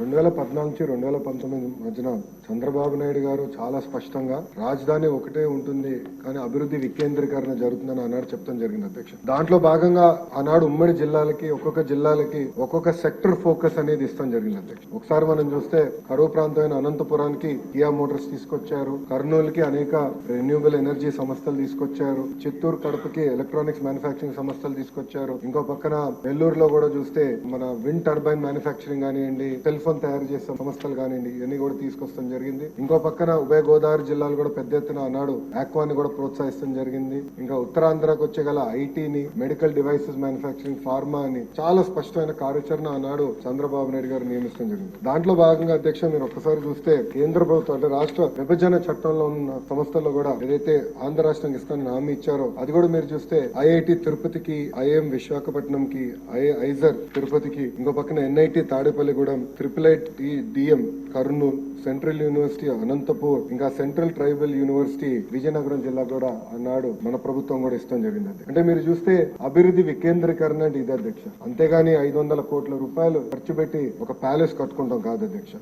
రెండు వేల పద్నాలుగు నుంచి రెండు వేల పంతొమ్మిది మధ్యన చంద్రబాబు నాయుడు గారు చాలా స్పష్టంగా రాజధాని ఒకటే ఉంటుంది కానీ అభివృద్ధి వికేంద్రీకరణ జరుగుతుందని ఆనాడు చెప్తాం జరిగింది అధ్యక్ష. దాంట్లో భాగంగా ఆనాడు ఉమ్మడి జిల్లాలకి ఒక్కొక్క జిల్లాలకి ఒక్కొక్క సెక్టర్ ఫోకస్ అనేది ఇస్తాం జరిగింది అధ్యక్ష. ఒకసారి మనం చూస్తే కరువు ప్రాంతమైన అనంతపురానికి కియా మోటార్స్ తీసుకొచ్చారు కర్నూలుకి అనేక రెన్యూబుల్ ఎనర్జీ సంస్థలు తీసుకొచ్చారు చిత్తూరు కడపకి ఎలక్ట్రానిక్స్ మ్యానుఫాక్చరింగ్ సంస్థలు తీసుకొచ్చారు ఇంకో పక్కన నెల్లూరులో కూడా చూస్తే మన విండ్ టర్బైన్ మ్యానుఫాక్చరింగ్ కానివ్వండి సెల్ ప్రభుత్వం తయారు చేసే సంస్థలు కానివ్వండి ఇవన్నీ కూడా తీసుకొస్తాం జరిగింది. ఇంకో పక్కన ఉభయ గోదావరి జిల్లాలు కూడా పెద్ద ఎత్తున ఆనాడు ఆక్వాని కూడా ప్రోత్సహిస్తాం జరిగింది. ఇంకా ఉత్తరాంధ్రకు వచ్చే గల ఐటీని మెడికల్ డివైసెస్ మ్యానుఫాక్చరింగ్ ఫార్మా అని చాలా స్పష్టమైన కార్యాచరణ ఆనాడు చంద్రబాబు నాయుడు గారు నియమిస్తాం జరిగింది. దాంట్లో భాగంగా అధ్యక్ష మీరు ఒక్కసారి చూస్తే కేంద్ర ప్రభుత్వం అంటే రాష్ట్ర విభజన చట్టంలో ఉన్న సంస్థల్లో కూడా ఏదైతే ఆంధ్ర రాష్ట్రం ఇస్తానని హామీ ఇచ్చారో అది కూడా మీరు చూస్తే ఐఐటి తిరుపతికి ఐఎం విశాఖపట్నం కి ఐజర్ తిరుపతికి ఇంకో పక్కన NIT Tadepalligudem triple DM Kurnool central university Anantapur ఇంకా సెంట్రల్ ట్రైబల్ యూనివర్సిటీ విజయనగరం జిల్లా కూడా అన్నాడు. మన ప్రభుత్వం కూడా ఇష్టం జరిగింది అంటే మీరు చూస్తే అభివృద్ధి వికేంద్రీకరణ అంటే ఇది అధ్యక్ష. అంతేగాని ఐదు వందల కోట్ల రూపాయలు ఖర్చు పెట్టి ఒక ప్యాలెస్ కట్టుకుంటాం కాదు అధ్యక్ష.